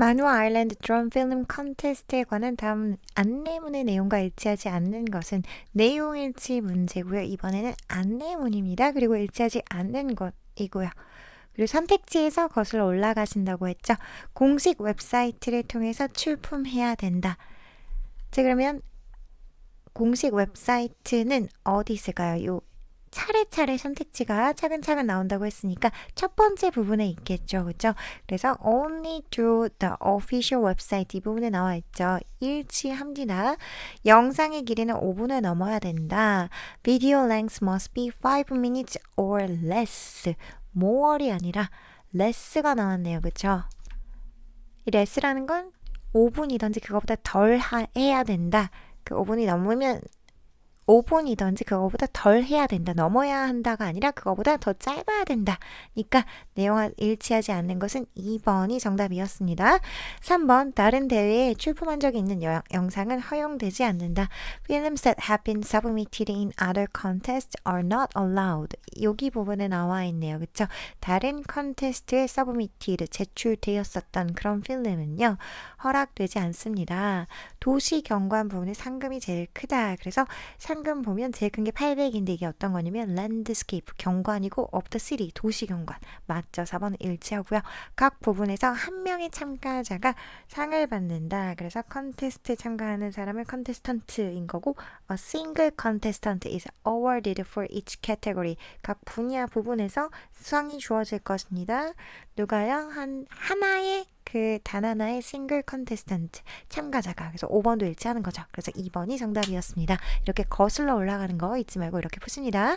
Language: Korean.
만화 아일랜드 드럼 필름 컨테스트에 관한 다음 안내문의 내용과 일치하지 않는 것은 내용 일치 문제고요. 이번에는 안내문입니다. 그리고 일치하지 않는 것이고요. 그리고 선택지에서 거슬러 올라가신다고 했죠. 공식 웹사이트를 통해서 출품해야 된다. 자, 그러면 공식 웹사이트는 어디 있을까요? 요 차례차례 선택지가 차근차근 나온다고 했으니까 첫 번째 부분에 있겠죠. 그죠? 그래서 only through the official website 이 부분에 나와 있죠. 일치합니다. 영상의 길이는 5분을 넘어야 된다. Video length must be 5 minutes or less. more이 아니라 less가 나왔네요. 그죠? 이 less라는 건 5분이든지 그거보다 덜 하- 해야 된다. 그 5분이 넘으면 5분이든지 그거보다 덜 해야 된다. 넘어야 한다가 아니라 그거보다 더 짧아야 된다. 그러니까 내용과 일치하지 않는 것은 2번이 정답이었습니다. 3번 다른 대회에 출품한 적이 있는 여- 영상은 허용되지 않는다. Films that have been submitted in other contests are not allowed. 여기 부분에 나와 있네요. 그쵸? 다른 컨테스트에 submitted, 제출되었었던 그런 필름은요. 허락되지 않습니다. 도시 경관 부분에 상금이 제일 크다. 그래서 상금 보면 제일 큰 게 800인데 이게 어떤 거냐면 랜드스케이프 경관이고 the city 도시 경관 맞죠? 4번 일치하고요. 각 부분에서 한 명의 참가자가 상을 받는다. 그래서 컨테스트에 참가하는 사람은 컨테스턴트인 거고 a single contestant is awarded for each category 각 분야 부분에서 수상이 주어질 것입니다. 누가요? 한 하나의 그 단 하나의 싱글 컨테스턴트 참가자가 그래서 5번도 일치하는 거죠. 그래서 2번이 정답이었습니다. 이렇게 거슬러 올라가는 거 잊지 말고 이렇게 푸십니다.